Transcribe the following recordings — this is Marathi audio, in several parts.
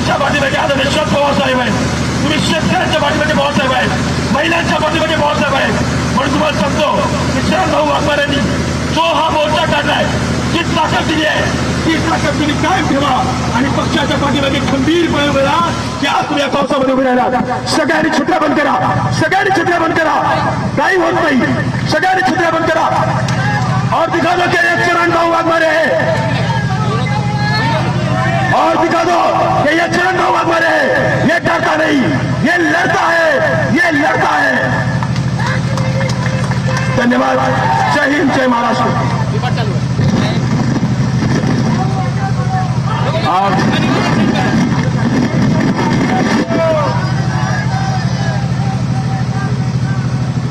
तुमच्या पाठीमध्ये आता शरद पवार साहेब आहेत तुम्ही शेतकऱ्यांच्या पाठीमध्ये साहेब आहेत महिलांच्या पाठीमध्ये साहेब आहेत म्हणून तुम्हाला सांगतो की शरद भाऊ वाघमाऱ्यांनी जो हा मोर्चा काढलाय जी ताकद दिली आहे. ती ताकद तुम्ही कायम ठेवा. आणि पक्षाच्या पाठीमध्ये खंबीरपणे उभे राहा की आज तुम्ही या पावसामध्ये उभे राहिला. सगळ्यांनी छुट्या बंद करा. सगळ्यांनी छत्र्या बंद करा. काही होत नाही. सगळ्यांनी छुट्या बंद करा. और दिखा दो कि ये चरण भाऊ वाघमारे. आहे और दिखा दो कि ये चरण पर है ये डरता नहीं। ये लड़ता है। ये लड़ता है। धन्यवाद। जय हिंद जय महाराष्ट्र।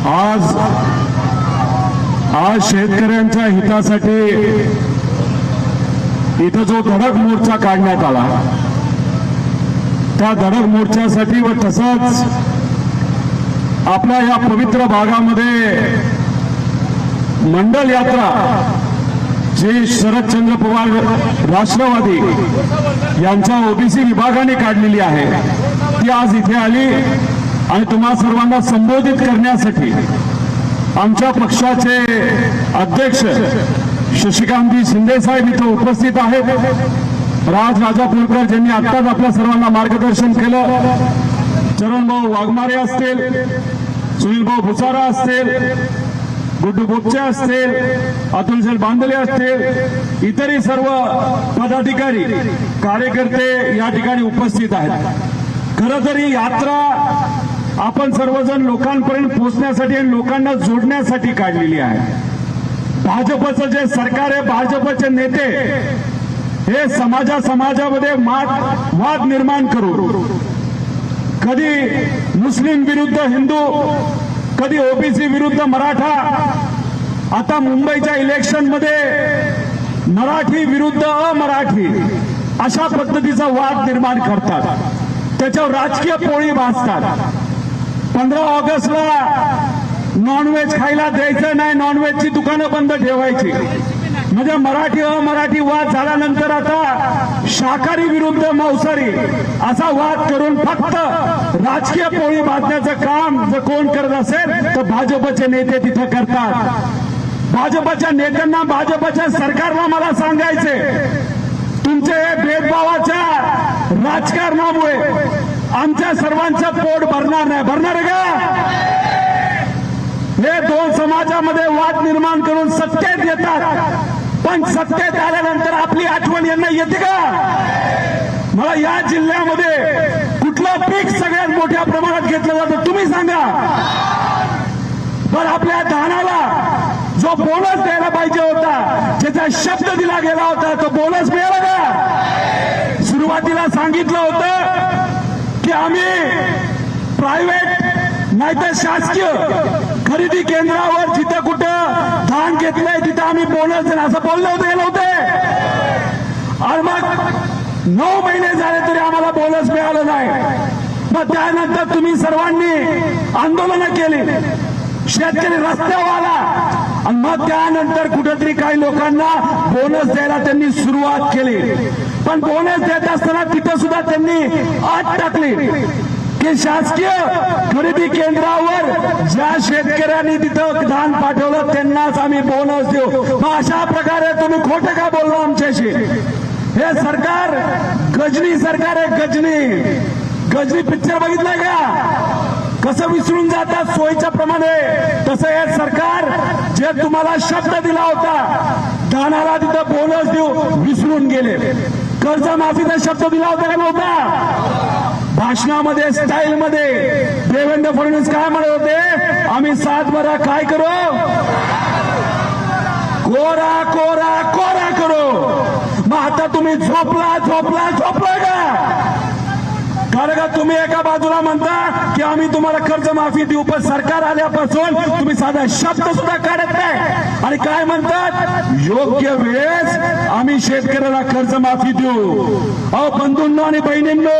आज आज शेतकऱ्यांच्या हितासाठी इथं जो धडक मोर्चा काढण्यात आला त्या धडक मोर्चासाठी व तसंच आपल्या या पवित्र भागामध्ये मंडल यात्रा जी शरदचंद्र पवार राष्ट्रवादी यांच्या ओबीसी विभागाने काढलेली आहे ती आज इथे आली आणि तुम्हा सर्वांना संबोधित करण्यासाठी आमच्या पक्षाचे अध्यक्ष शशिकांतजी शिंदे साहेब इथं उपस्थित आहेत. राज राजा कुलकर ज्यांनी आत्ताच आपल्या सर्वांना मार्गदर्शन केलं. चरणभाऊ वाघमारे असतील सुनीलभाऊ भुसारा असतील गुड्डू बोपचे असतील अतुलशेल बांदले असतील इतरही सर्व पदाधिकारी कार्यकर्ते या ठिकाणी उपस्थित आहेत. खरं तर ही यात्रा आपण सर्वजण लोकांपर्यंत पोहोचण्यासाठी आणि लोकांना जोडण्यासाठी काढलेली आहे. भाजपचं जे सरकार आहे भाजपचे नेते हे समाजा समाजामध्ये मात वाद निर्माण करू. कधी मुस्लिम विरुद्ध हिंदू कधी ओबीसी विरुद्ध मराठा आता मुंबईच्या इलेक्शनमध्ये मराठी विरुद्ध अमराठी अशा पद्धतीचा वाद निर्माण करतात. त्याच्यावर राजकीय पोळी भासतात पंधरा ऑगस्टला नॉनव्हेज खायला द्यायचं नाही नॉनव्हेजची दुकानं बंद ठेवायची. म्हणजे मराठी अमराठी वाद झाल्यानंतर आता शाकाहारी विरुद्ध मांसाहारी असा वाद करून फक्त राजकीय पोळी बांधण्याचं काम जर कोण करत असेल तर भाजपचे नेते तिथं करतात. भाजपच्या नेत्यांना भाजपच्या सरकारला मला सांगायचे तुमचे हे भेदभावाच्या राजकारणामुळे आमच्या सर्वांचं पोट भरणार नाही. भरणार आहे का? हे दोन समाजामध्ये वाद निर्माण करून सत्तेत येतात. पण सत्तेत आल्यानंतर आपली आठवण यांना येते का? मला या जिल्ह्यामध्ये कुठलं पीक सगळ्यात मोठ्या प्रमाणात घेतलं जातं तुम्ही सांगा. पण आपल्या धानाला जो बोनस द्यायला पाहिजे होता ज्याचा शब्द दिला गेला होता तो बोनस मिळाला का? सुरुवातीला सांगितलं होतं की आम्ही प्रायव्हेट नाहीतर शासकीय खरेदी केंद्रावर जिथं कुठं धान घेतलंय तिथं आम्ही बोनस देणार. असं बोललं होतं गेलं होते आणि मग नऊ महिने झाले तरी आम्हाला बोनस मिळालं नाही. मग त्यानंतर तुम्ही सर्वांनी आंदोलनं केली. शेतकरी रस्त्यावर आला आणि मग त्यानंतर कुठेतरी काही लोकांना बोनस द्यायला त्यांनी सुरुवात केली. पण बोनस देत असताना तिथं सुद्धा त्यांनी आत टाकली. की शासकीय खरेदी केंद्रावर ज्या शेतकऱ्यांनी तिथं धान पाठवलं त्यांनाच आम्ही बोनस देऊ. मग अशा प्रकारे तुम्ही खोटं का बोललो आमच्याशी? हे सरकार गजनी सरकार आहे गजनी. गजनी पिक्चर बघितलाय का? कसं विसरून जातात सोयीच्या प्रमाणे. तसं हे सरकार जे तुम्हाला शब्द दिला होता दानाला तिथं बोनस देऊ विसरून गेले. कर्जमाफीचा शब्द दिला होता का नव्हता? भाषणामध्ये स्टाईल मध्ये देवेंद्र फडणवीस काय म्हणत होते? आम्ही सात बरा काय करू? कोरा कोरा कोरा करू. मग आता तुम्ही झोपला झोपला झोपला का? कारण का तुम्ही एका बाजूला म्हणता की आम्ही तुम्हाला कर्ज माफी देऊ पण सरकार आल्यापासून तुम्ही साधा शब्द सुद्धा काढत नाही. आणि काय म्हणतात? योग्य वेळेस आम्ही शेतकऱ्याला कर्जमाफी देऊ. अहो बंधूंनो आणि बहिणींनो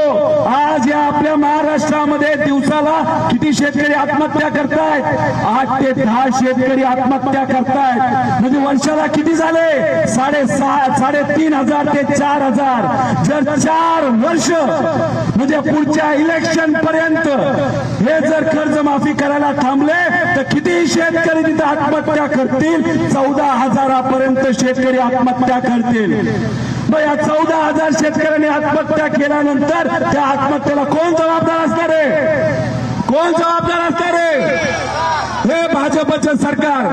आज या आपल्या महाराष्ट्रामध्ये दिवसाला किती शेतकरी आत्महत्या करतायत? आठ ते दहा शेतकरी आत्महत्या करतायत. म्हणजे वर्षाला किती झाले? साडेसहा साडेतीन हजार ते चार हजार. जर चार वर्ष म्हणजे पुढच्या इलेक्शन पर्यंत हे जर कर्जमाफी करायला थांबले तर किती शेतकरी तिथे आत्महत्या करतील? चौदा हजारापर्यंत शेतकरी आत्महत्या करतील. मग या चौदा हजार शेतकऱ्यांनी आत्महत्या केल्यानंतर त्या आत्महत्येला कोण जबाबदार असणार आहे? कोण जबाबदार असणार आहे? हे भाजपचं सरकार.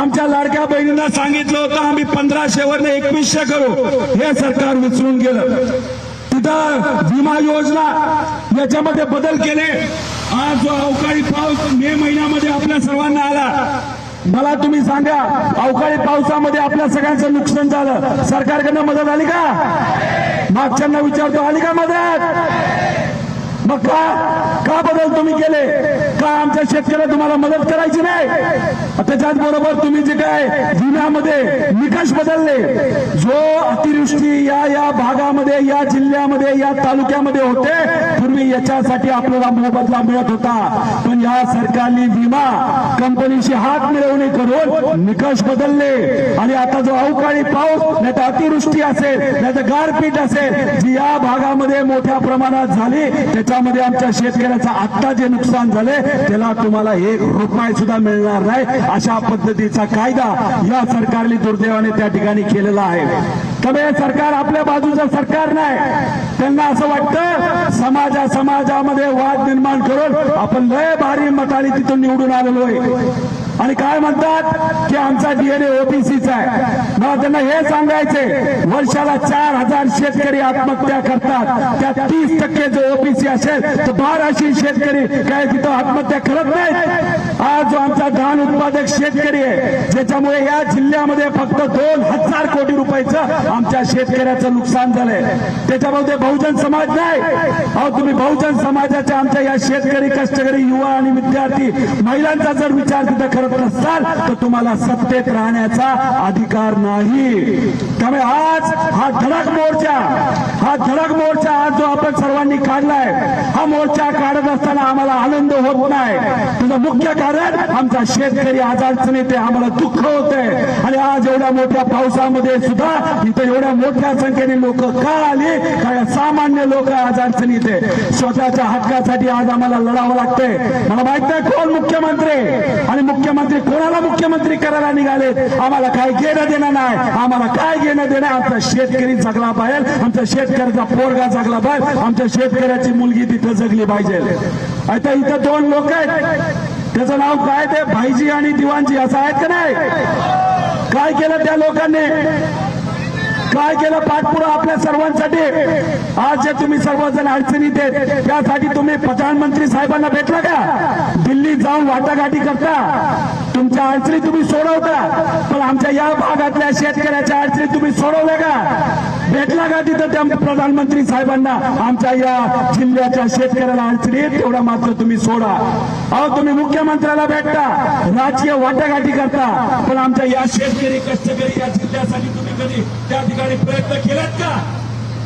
आमच्या लाडक्या बहिणींना सांगितलं होतं आम्ही पंधराशे वरने एकवीसशे करू. हे सरकार उचलून गेलं. तिथं विमा योजना याच्यामध्ये बदल केले. आज जो अवकाळी पाऊस मे महिन्यामध्ये आपल्या सर्वांना आला. मला तुम्ही सांगा अवकाळी पावसामध्ये आपल्या सगळ्यांचं नुकसान झालं. सरकारकडनं मदत आली का? मागच्यांना विचारतो आली का मदत? मग का? का बदल तुम्ही केले? का आमच्या शेतकऱ्याला तुम्हाला मदत करायची नाही? त्याच्याच बरोबर तुम्ही जे काय विम्यामध्ये निकष बदलले जो अतिवृष्टी या या भागामध्ये या जिल्ह्यामध्ये या तालुक्यामध्ये होते पूर्वी याच्यासाठी आपल्याला मोबदला मिळत होता. पण या सरकारने विमा कंपनीशी हात मिळवणी करून निकष बदलले. आणि आता जो अवकाळी पाऊस नाही तर अतिवृष्टी असेल नाही तर गारपीट असेल जी या भागामध्ये मोठ्या प्रमाणात झाली त्याच्या त्याच्यामध्ये आमच्या शेतकऱ्याचं आत्ता जे नुकसान झाले त्याला तुम्हाला एक रुपये सुद्धा मिळणार नाही. अशा पद्धतीचा कायदा या सरकारने दुर्दैवाने त्या ठिकाणी केलेला आहे. तर हे सरकार आपल्या बाजूचं सरकार नाही. त्यांना असं वाटतं समाजा समाजामध्ये वाद निर्माण करून आपण लय भारी मताने तिथून निवडून आलेलो आहे. आणि काय म्हणतात? की आमचा डीएनए ओबीसीचा आहे. मला त्यांना हे सांगायचे वर्षाला चार हजार शेतकरी आत्महत्या करतात. त्या तीस टक्के जो ओबीसी असेल तर बाराशे शेतकरी काय तिथं आत्महत्या करत नाहीत. आज जो आमचा धान उत्पादक शेतकरी आहे ज्याच्यामुळे या जिल्ह्यामध्ये फक्त दोन हजार कोटी रुपयाचं आमच्या शेतकऱ्याचं नुकसान झालंय. त्याच्यामध्ये बहुजन समाज नाही. अहो तुम्ही बहुजन समाजाच्या आमच्या या शेतकरी कष्टकरी युवा आणि विद्यार्थी महिलांचा जर विचार तिथं करत नसाल तर तुम्हाला सत्तेत राहण्याचा अधिकार नाही. त्यामुळे आज हा धडक मोर्चा हा झडक मोर्चा आज जो आपण सर्वांनी काढलाय हा मोर्चा काढत असताना आम्हाला आनंद होत नाही. त्याचं मुख्य कारण आमचा शेतकरी आज अडचणीत आहे आम्हाला दुःख होतंय. आणि आज एवढ्या मोठ्या पावसामध्ये सुद्धा इथं एवढ्या मोठ्या संख्येने लोक का आली? काय सामान्य लोक आज अडचणीत आहे. स्वतःच्या हक्कासाठी आज आम्हाला लढावं लागतंय. मला माहीत नाही कोण मुख्यमंत्री? आणि मुख्यमंत्री कोणाला मुख्यमंत्री करायला निघाले? आम्हाला काय घेणं देणं नाही. आम्हाला काय घेणं देणं आमचा शेतकरी जगला पाहिजे. शेतकरी शेतकऱ्याचा पोरगा जगला पाहिजे आमच्या शेतकऱ्याची मुलगी तिथं जगली पाहिजे. आता इथं दोन लोक आहेत. त्याचं नाव काय ते? भाईजी आणि दिवानजी. असं आहेत का नाही? काय केलं त्या लोकांनी? काय केलं पाठपुरा आपल्या सर्वांसाठी? आज जे तुम्ही सर्वजण अडचणीत आहेत त्यासाठी तुम्ही प्रधानमंत्री साहेबांना भेटला का? दिल्लीत जाऊन वाटाघाटी करता. तुमच्या अडचणी तुम्ही सोडवता. पण आमच्या या भागातल्या शेतकऱ्याच्या अडचणी तुम्ही सोडवल्या का? भेटला का तिथं त्या प्रधानमंत्री साहेबांना? आमच्या या जिल्ह्याच्या शेतकऱ्याला अडचणीत तेवढा मात्र तुम्ही सोडा. अहो तुम्ही मुख्यमंत्र्याला भेटता राजकीय वाटाघाटी करता पण आमच्या या शेतकरी कष्टकरी या जिल्ह्यासाठी तुम्ही कधी त्या ठिकाणी प्रयत्न केलात का?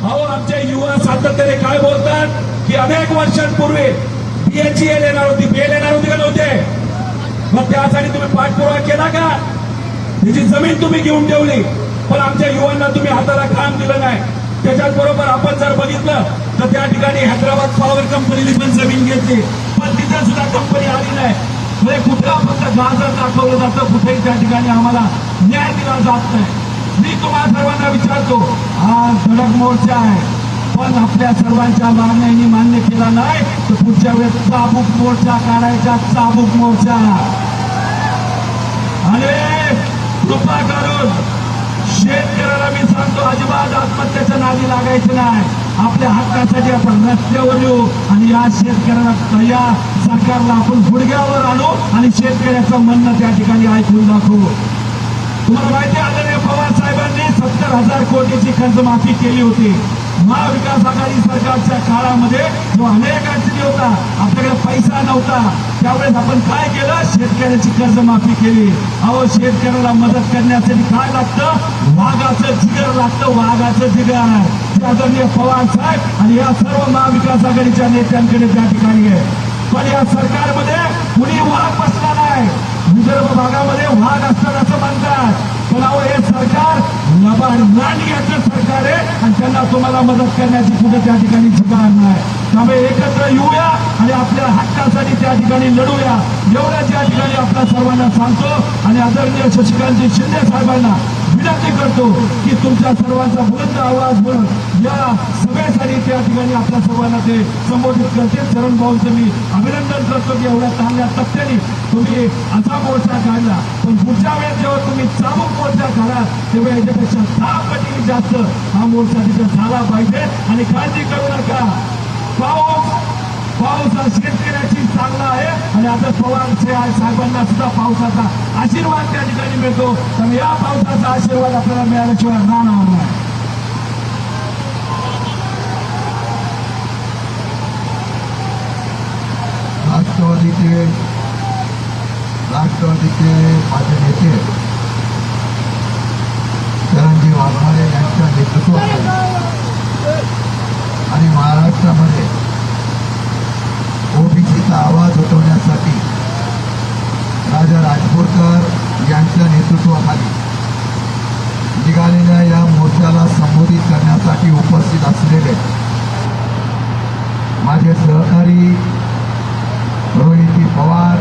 अहो आमच्या युवा सातत्याने काय बोलतात की अनेक वर्षांपूर्वी बीएचईएल येणार होती बेल येणार होती का नव्हते? मग त्यासाठी तुम्ही पाठपुरावा केला का? तिची जमीन तुम्ही घेऊन ठेवली पण आमच्या युवांना तुम्ही हाताला काम दिलं नाही. त्याच्याच बरोबर आपण जर बघितलं तर त्या ठिकाणी हैदराबाद पॉवर कंपनीने पण जमीन घेतली पण तिथे सुद्धा कंपनी आली नाही. म्हणजे कुठं फक्त गाजर दाखवलं जातं कुठेही त्या ठिकाणी आम्हाला न्याय दिला जात नाही. मी तुम्हाला सर्वांना विचारतो हा धडक मोर्चा आहे. पण आपल्या सर्वांच्या मागण्यांनी मान्य केला नाही तर पुढच्या वेळेस चाबूक मोर्चा काढायचा चाबूक मोर्चा. आणि कृपा करून शेतकऱ्याला मी सांगतो अजिबात आत्महत्याच्या नादी लागायचं नाही. आपल्या हक्कासाठी आपण रस्त्यावर येऊ आणि या शेतकऱ्याला या सरकारला आपण गुडघ्यावर आणू आणि शेतकऱ्याचं म्हणणं त्या ठिकाणी ऐकून दाखवू. तुम्हाला माहिती आदरणीय पवार साहेबांनी सत्तर हजार कोटीची कर्जमाफी केली होती. महाविकास आघाडी सरकारच्या काळामध्ये जो अनेक अडचणी होता आपल्याकडे पैसा नव्हता. त्यावेळेस आपण काय केलं? शेतकऱ्याची कर्जमाफी केली. अहो शेतकऱ्याला मदत करण्यासाठी काय लागतं? वाघाचं जिगर लागतं वाघाचं जिगर. आदरणीय पवार साहेब आणि या सर्व महाविकास आघाडीच्या नेत्यांकडे त्या ठिकाणी आहे. पण या सरकारमध्ये कुणी वाघ बसला नाही. विदर्भ भागामध्ये वाघ असतात असं म्हणतात. पण अहो हे सरकार लबाड याचं सरकार आहे आणि त्यांना तुम्हाला मदत करण्याची कुठे त्या ठिकाणी ठिकाण नाही. त्यामुळे एकत्र येऊया आणि आपल्या हक्कासाठी त्या ठिकाणी लढूया. एवढं त्या ठिकाणी आपल्या सर्वांना सांगतो आणि आदरणीय शशिकांत शिंदे साहेबांना विनंती करतो की तुमच्या सर्वांचा बुलंद आवाज म्हणून या सभेसाठी त्या ठिकाणी आपल्या सर्वांना ते संबोधित करते चरण भाऊंचं मी अभिनंदन करतो की एवढ्या चांगल्या तथ्याने तुम्ही असा मोर्चा काढला. पण पुढच्या वेळेस जेव्हा तुम्ही चाबूक मोर्चा काढा तेव्हा याच्यापेक्षा दहा पटीने जास्त हा मोर्चा तिथे झाला पाहिजे. आणि काळजी करू नका. पाऊस पाऊस हा शेतकऱ्याची चांगला आहे. आणि आता पवार साहेबांना सुद्धा पावसाचा आशीर्वाद त्या ठिकाणी मिळतो. तर या पावसाचा आशीर्वाद आपल्याला मिळाल्याशिवाय राहणार नाही. राष्ट्रवादीचे राष्ट्रवादीचे माझे नेते चरणजी वाघमारे यांच्या नेतृत्वाखाली आणि महाराष्ट्रामध्ये ओबीसीचा आवाज उठवण्यासाठी राजा राजपूरकर यांच्या नेतृत्वाखाली निघालेल्या या मोर्चाला संबोधित करण्यासाठी उपस्थित असलेले माझे सहकारी रोहिती पवार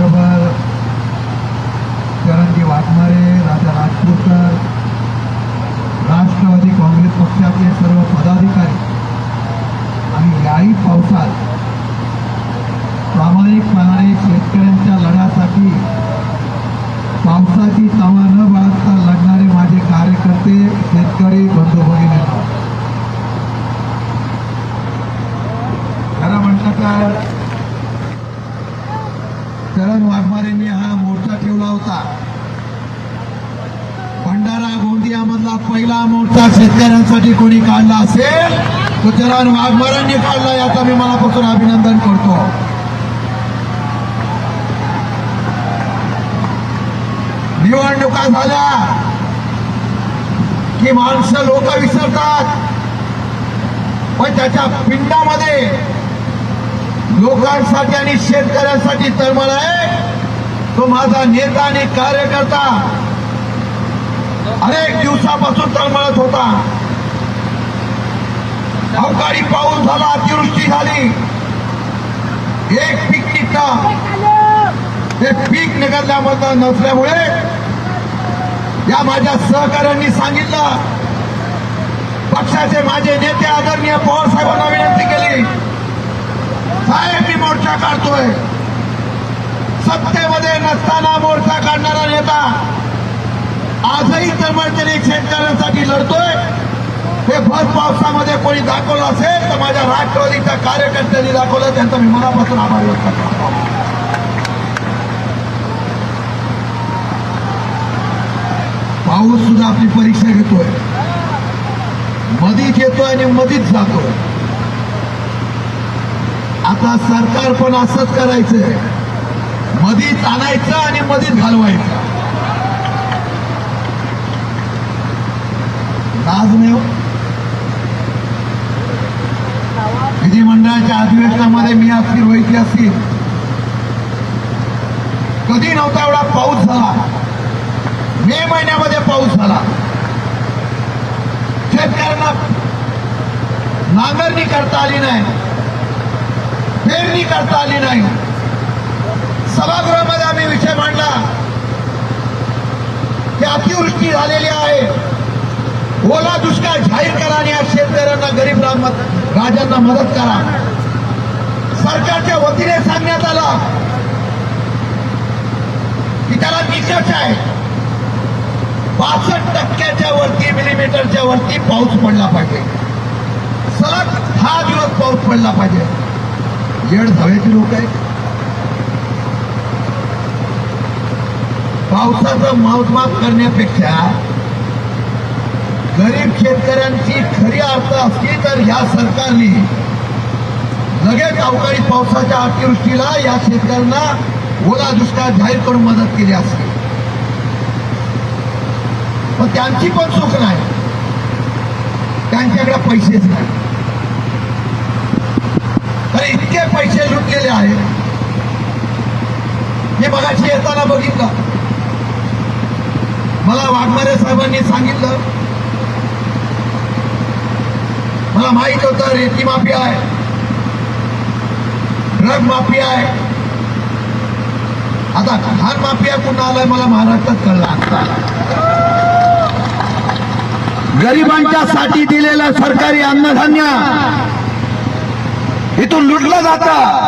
त्याचबरोबर चरणजी वाघमारे राजा राजपूरकर राष्ट्रवादी काँग्रेस पक्षाचे सर्व पदाधिकारी. आणि याही पावसात प्रामाणिकपणाने शेतकऱ्यांच्या लढ्यासाठी पावसाची तवा न बाळगता लढणारे माझे कार्यकर्ते शेतकरी बंधू भगिनी खरं म्हटलं तर चरण वाघमारेंनी हा मोर्चा ठेवला होता. भंडारा गोंदियामधला पहिला मोर्चा शेतकऱ्यांसाठी कोणी काढला असेल तो चरण वाघमारांनी काढला याचा मी मनापासून अभिनंदन करतो. निवडणुका झाल्या की माणसं लोक विसरतात. पण त्याच्या पिंडामध्ये लोकांसाठी आणि शेतकऱ्यांसाठी तळमळ आहे तो माझा नेता आणि कार्यकर्ता अनेक दिवसापासून तळमळत होता. अवकाळी पाऊस झाला अतिवृष्टी झाली. एक पीक निघतं ते पीक निघाल्यामधलं नसल्यामुळे या माझ्या सहकाऱ्यांनी सांगितलं. पक्षाचे माझे नेते आदरणीय पवार साहेबांना विनंती केली. साहेब मी मोर्चा काढतोय. सत्तेमध्ये नसताना मोर्चा काढणारा नेता आजही तळमळतेने शेतकऱ्यांसाठी लढतोय. हे भर पावसामध्ये कोणी दाखवलं असेल तर माझ्या राष्ट्रवादीच्या कार्यकर्त्यांनी दाखवलं त्यांचा मी मनापासून आभार व्यक्त करतो. पाऊस सुद्धा आपली परीक्षा घेतोय. मधीच येतोय आणि मधीच जातोय. आता सरकार पण असंच करायचंय. मधीच आणायचं आणि मधीच घालवायचं. लाज नाही हो. विधिमंडळाच्या अधिवेशनामध्ये मी असतील रोहिती असतील कधी नव्हता एवढा पाऊस झाला. मे महिन्यामध्ये पाऊस झाला. शेतकऱ्यांना नांगरणी करता आली नाही. पेरणी करता आली नाही. सभागृहामध्ये आम्ही विषय मांडला. की अतिवृष्टी झालेली आहे. ओला दुष्काळ जाहीर करा आणि या शेतकऱ्यांना गरीब राजांना मदत करा. सरकारच्या वतीने सांगण्यात आला की त्याला निकष आहे. पासष्ट टक्क्याच्या वरती मिलीमीटरच्या वरती पाऊस पडला पाहिजे. सलग दहा दिवस पाऊस पडला पाहिजे. येड धावेची लोक आहेत. पावसाचं मोजमाप करण्यापेक्षा गरीब शेतकऱ्यांची खरी अर्थ असली तर या सरकारने लगेच अवकाळी पावसाच्या अतिवृष्टीला या शेतकऱ्यांना ओला दुष्काळ जाहीर करून मदत केली असते. पण त्यांची पण चूक नाही. त्यांच्याकडे पैसेच नाही. तर इतके पैसे लुटलेले आहेत. हे मगाशी येताना बघितलं. मला वाघमारे साहेबांनी सांगितलं. मला माहीत होतं रेती माफिया आहे. ड्रग माफिया आहे. आता घाण माफिया कुठं आलाय मला महाराष्ट्रात कळला गरिबांच्या साठी दिलेलं सरकारी अन्नधान्य इथून लुटलं जातं.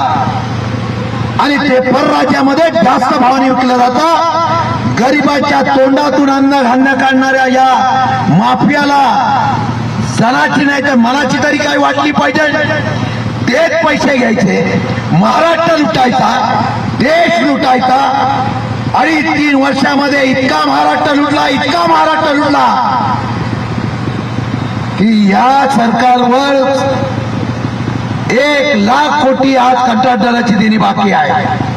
आणि ते परराज्यामध्ये जास्त भावाने विकलं जातं. गरिबाच्या तोंडातून अन्नधान्य काढणाऱ्या या माफियाला सणाची नाही तर मनाची तरी काय वाटली पाहिजे? तेच पैसे घ्यायचे. महाराष्ट्र लुटायचा देश लुटायचा. अडीच तीन वर्षामध्ये इतका महाराष्ट्र लुटला इतका महाराष्ट्र लुटला. की या सरकारवर एक लाख कोटी आज कंत्राटदाराची देणी बाकी आहे.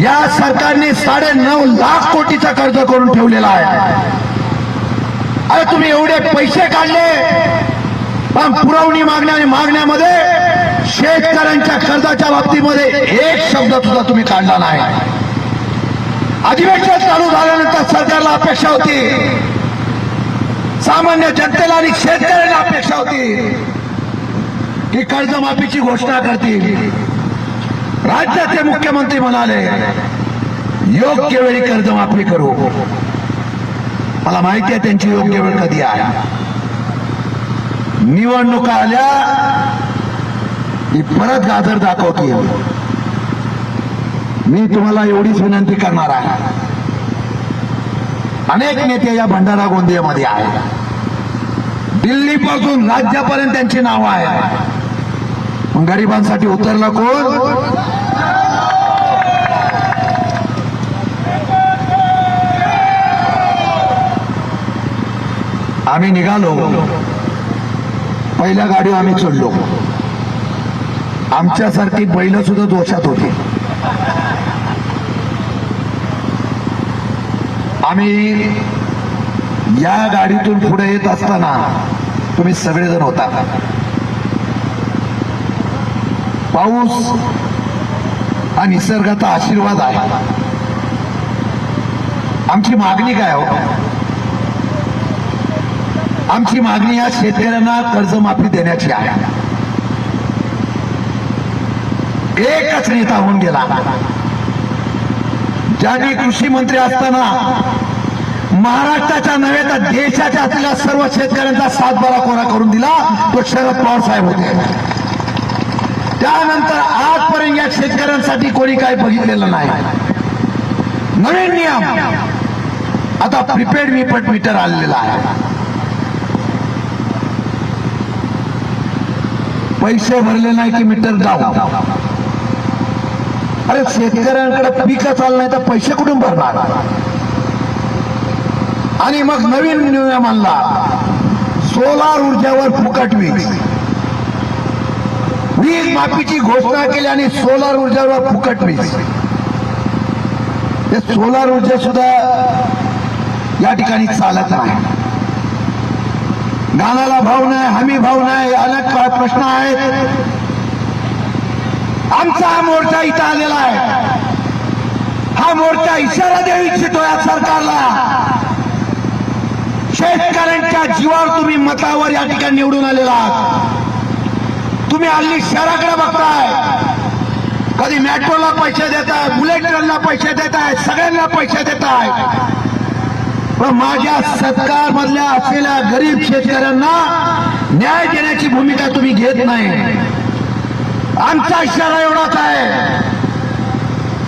या सरकारने साडे नऊ लाख कोटीचा कर्ज करून ठेवलेला आहे. अरे तुम्ही एवढे पैसे काढले पण पुरवणी मागण्या आणि मागण्यामध्ये शेतकऱ्यांच्या कर्जाच्या बाबतीमध्ये एक शब्द सुद्धा तुम्ही काढला नाही. अधिवेशन चालू झाल्यानंतर सरकारला अपेक्षा होती. सामान्य जनतेला आणि शेतकऱ्यांना अपेक्षा होती की कर्जमाफीची घोषणा करतील. राज्याचे मुख्यमंत्री म्हणाले योग्य वेळी कर्जमाफी करू. मला माहिती आहे त्यांची योग्य वेळ कधी आहे. निवडणुका आल्या की परत गाजर दाखवतील. मी तुम्हाला एवढीच विनंती करणार आहे. अनेक नेते या भंडारा गोंदियामध्ये आहेत. दिल्लीपासून राज्यापर्यंत त्यांची नावं आहेत. गरिबांसाठी उतरला कोण? आम्ही निघालो. पहिल्या गाडी आम्ही चढलो. आमच्यासारखी बैल सुद्धा दोषात होती. आम्ही या गाडीतून पुढे येत असताना तुम्ही सगळेजण होता. पाऊस हा निसर्गाचा आशीर्वाद आहे. आमची मागणी काय हो? आमची मागणी या शेतकऱ्यांना कर्जमाफी देण्याची आहे. एकच नेता होऊन गेला. ज्यांनी कृषी मंत्री असताना महाराष्ट्राच्या नव्हे तर देशाच्या असलेल्या सर्व शेतकऱ्यांचा सातबारा कोरा करून दिला तो शरद पवार साहेब होते. त्यानंतर आजपर्यंत या शेतकऱ्यांसाठी कोणी काय बघितलेलं नाही. नवीन नियम. आता प्रिपेड मिपट मीटर आलेला आहे. पैसे भरले नाही की मीटर जाऊ. अरे शेतकऱ्यांकडे पीक चाललं नाही तर पैसे कुठून भरणार? आणि मग नवीन नियम आणला. सोलार ऊर्जावर फुकट वीज. वीज माफीची घोषणा केली आणि सोलार ऊर्जावर फुकट वीज. सोलार ऊर्जा सुद्धा या ठिकाणी चालत नाही. गाण्याला भाव नाही हमी भाव नाही अनेक प्रश्न आहेत. आमचा हा मोर्चा इथं आलेला आहे. हा मोर्चा इशारा देऊ इच्छितो या सरकारला. शेतकऱ्यांच्या जीवावर तुम्ही मतावर या ठिकाणी निवडून आलेला आहात. तुम्ही हल्ली शहराकडे बघताय. कधी मेट्रोला पैसे देताय बुलेट ट्रेनला पैसे देताय सगळ्यांना पैसे देताय. पण माझ्या सरकार मधल्या असलेल्या गरीब शेतकऱ्यांना न्याय देण्याची भूमिका तुम्ही घेत नाही. आमचा इशारा एवढाच आहे.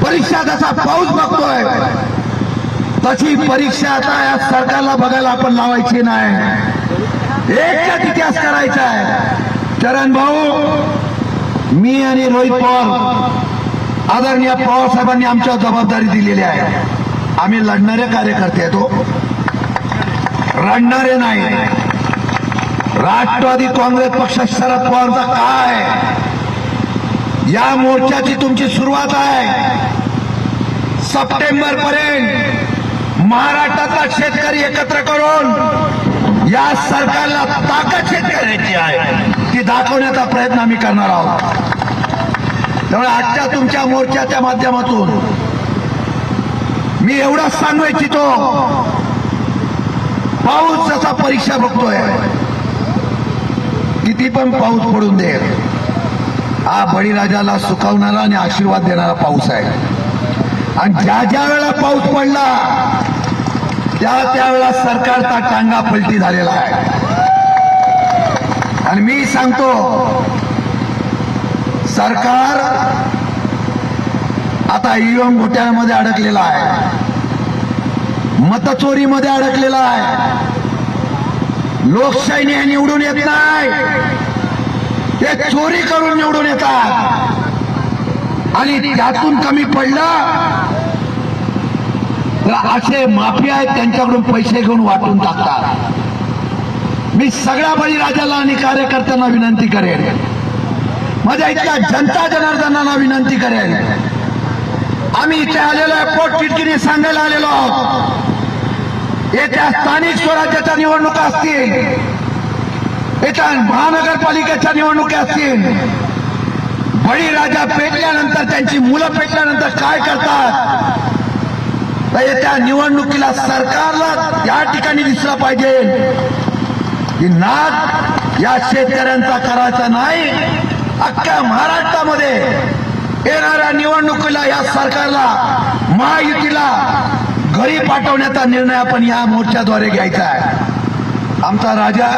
परीक्षा जसा पाऊस बघतोय तशी परीक्षा आता या सरकारला बघायला आपण लावायची नाही. एकच इतिहास करायचा आहे. चरण भाऊ मी आणि रोहित पवार आदरणीय पवार साहेबांनी आमच्या जबाबदारी दिलेली आहे. आम्ही लढणारे कार्यकर्ते आहेत हो. रडणारे नाही. राष्ट्रवादी काँग्रेस पक्ष शरद पवारचा काय या मोर्चाची तुमची सुरुवात आहे. सप्टेंबर पर्यंत महाराष्ट्रातला शेतकरी एकत्र करून या सरकारला ताकद शेतकऱ्याची आहे. ती दाखवण्याचा प्रयत्न आम्ही करणार आहोत. त्यामुळे आजच्या तुमच्या मोर्चाच्या माध्यमातून मी एवढंच सांगू इच्छितो पाऊस जसा परीक्षा बघतोय किती पण पाऊस पडून दे हा बळीराजाला सुखावणारा आणि आशीर्वाद देणारा पाऊस आहे. आणि ज्या ज्या वेळेला पाऊस पडला त्या त्यावेळेला सरकारचा टांगा पलटी झालेला आहे. आणि मी सांगतो सरकार आता ईव्हीएम घोटाळ्यामध्ये अडकलेला आहे. मतचोरीमध्ये अडकलेला आहे. लोकशाहीने हे निवडून येत नाही. ते चोरी करून निवडून येतात. आणि त्यातून कमी पडलं तर असे माफिया आहेत त्यांच्याकडून पैसे घेऊन वाटून टाकतात. मी सगळ्या बळीराजाला आणि कार्यकर्त्यांना विनंती करेन. माझ्या इथल्या जनता जनार्दनाला विनंती करेन. आम्ही इथे आलेलो आहे पोटकिटकीने सांगायला आलेलो आहोत. येत्या स्थानिक स्वराज्याच्या निवडणुका असतील. येत्या महानगरपालिकेच्या निवडणुका असतील. बळीराजा पेटल्यानंतर त्यांची मुलं पेटल्यानंतर काय करतात? तर येत्या निवडणुकीला सरकारला या ठिकाणी दिसला पाहिजे. ही नाद या शेतकऱ्यांचा करायचा नाही अख्ख्या महाराष्ट्रामध्ये येणाऱ्या निवडणुकीला या सरकारला महायुतीला घरी पाठवण्याचा निर्णय आपण या मोर्चाद्वारे घ्यायचा आहे. आमचा राजा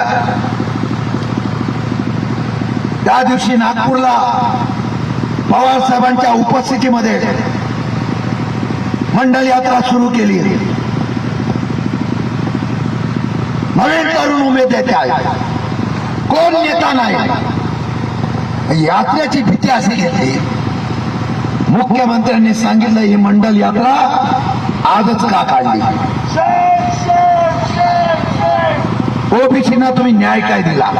त्या दिवशी नागपूरला पवार साहेबांच्या उपस्थितीमध्ये मंडल यात्रा सुरू केली. नवीन तरुण उमेद येते आहे कोण नेता नाही. यात्रेची भीती अशी घेतली. मुख्यमंत्र्यांनी सांगितलं ही मंडल यात्रा आजच का काढली? ओबीसीना तुम्ही न्याय काय दिला?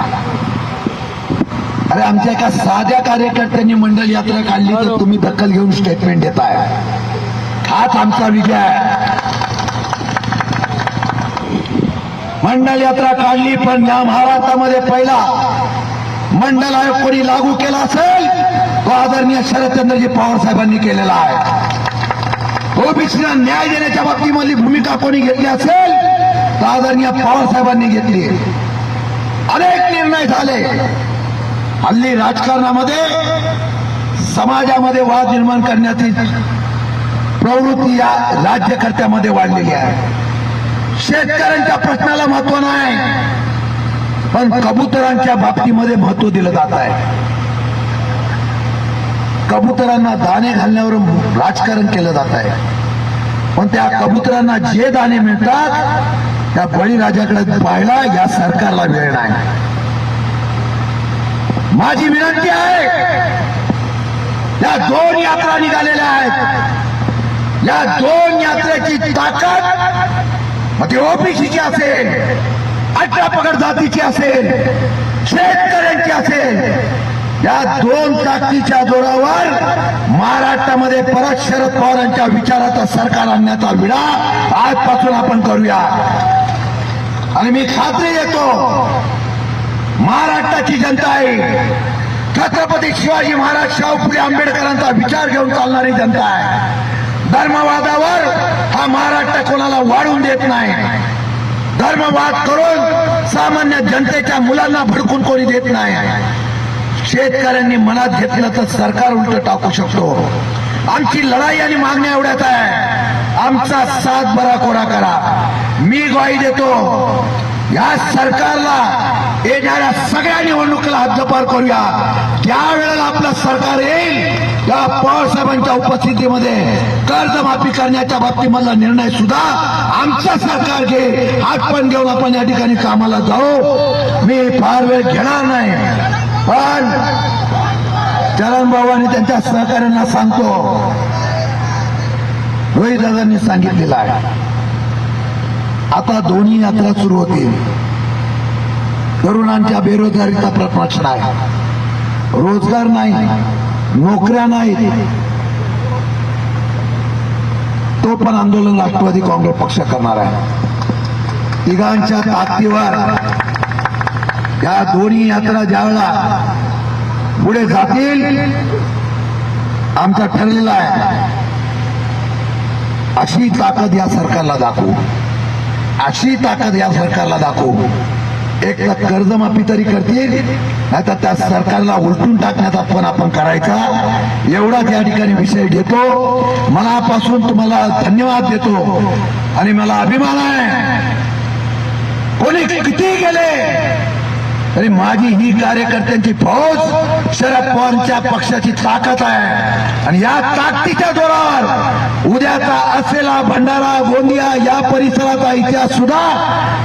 अरे आमच्या एका साध्या कार्यकर्त्यांनी मंडल यात्रा काढली तर तुम्ही दखल घेऊन स्टेटमेंट देताय. हाच आमचा विजय आहे मंडल यात्रा काढली पण या महाराष्ट्रामध्ये पहिला मंडल आयोग कोणी लागू केला असेल तो आदरणीय शरदचंद्रजी पवार साहेबांनी केलेला आहे. ओबीसीला न्याय देण्याच्या बाबतीमधली भूमिका कोणी घेतली असेल तर आदरणीय पवार साहेबांनी घेतली अनेक निर्णय झाले. हल्ली राजकारणामध्ये समाजामध्ये वाद निर्माण करण्याची प्रवृत्ती या राज्यकर्त्यामध्ये वाढलेली आहे. शेतकऱ्यांच्या प्रश्नाला महत्त्व नाही. पण कबुतरांच्या बाबतीमध्ये महत्त्व दिलं जात आहे. कबुतरांना दाणे घालण्यावर राजकारण केलं जात आहे. पण त्या कबुतरांना जे दाणे मिळतात त्या बळीराजाकडे पाहायला या सरकारला वेळ नाही. माझी विनंती आहे या दोन यात्रा निघालेल्या आहेत. या दोन यात्रेची ताकद मग ती ओबीसीची असेल अठरा पगड जातीची असेल शेतकऱ्यांची असेल या दोन ताकदीच्या जोरावर महाराष्ट्रामध्ये परत शरद पवारांच्या विचाराचा सरकार आणण्याचा विडा आजपासून आपण करूया. आणि मी खात्री देतो महाराष्ट्राची जनता आहे. छत्रपती शिवाजी महाराज शाहू फुले आंबेडकरांचा विचार घेऊन चालणारी जनता आहे. धर्मवादावर हा महाराष्ट्र कोणाला वाढून देत नाही. धर्मवाद करून सामान्य जनतेच्या मुलांना भडकून कोणी देत नाही. शेतकऱ्यांनी मनात घेतलं तर सरकार उलट टाकू शकतो. आमची लढाई आणि मागण्या एवढ्याच आहे. आमचा साथ बरा कोरा करा. मी ग्वाही देतो या सरकारला येणाऱ्या सगळ्या निवडणुकीला हद्दपार करूया. त्यावेळेला आपलं सरकार येईल या पवारसाहेबांच्या उपस्थितीमध्ये कर्जमाफी करण्याच्या बाबतीमधला निर्णय सुद्धा आमचं सरकार घे हात पण घेऊन आपण या ठिकाणी कामाला जाऊ. मी फार वेळ घेणार नाही. पण चरण भाऊ त्यांच्या सहकार्यांना सांगतो. रोहित दादांनी सांगितलेलं आहे. आता दोन्ही यात्रा सुरू होतील. तरुणांच्या बेरोजगारीचा प्रश्न आहे रोजगार नाही. नोकऱ्या नाहीत. तो पण आंदोलन राष्ट्रवादी काँग्रेस पक्ष करणार आहे. तिघांच्या ताकदीवर या दोन्ही यात्रा ज्यावेळेला पुढे जातील आमचा ठरलेला आहे. अशी ताकद या सरकारला दाखवू. अशी ताकद या सरकारला दाखवू. एक तर कर्जमाफी तरी करतील. नाही तर त्या सरकारला उलटून टाकण्याचा पण आपण करायचा. एवढाच या ठिकाणी विषय घेतो. मनापासून तुम्हाला धन्यवाद देतो. आणि मला अभिमान आहे. कोणी किती गेले? अरे माझी ही कार्यकर्त्यांची फौज शरद पवारच्या पक्षाची ताकद आहे. आणि या ताकदीच्या जोरावर उद्याचा असलेला भंडारा गोंदिया या परिसराचा इतिहास सुद्धा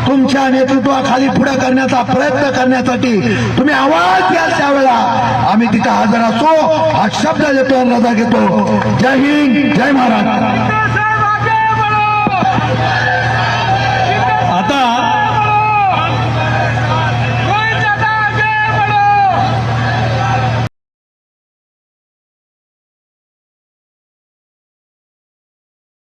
तुमच्या नेतृत्वाखाली पुढे करण्याचा प्रयत्न करण्यासाठी तुम्ही आवाज द्याल त्यावेळेला. आम्ही तिथे हजर असतो हा शब्द देतो रजा घेतो. जय हिंद जय महाराज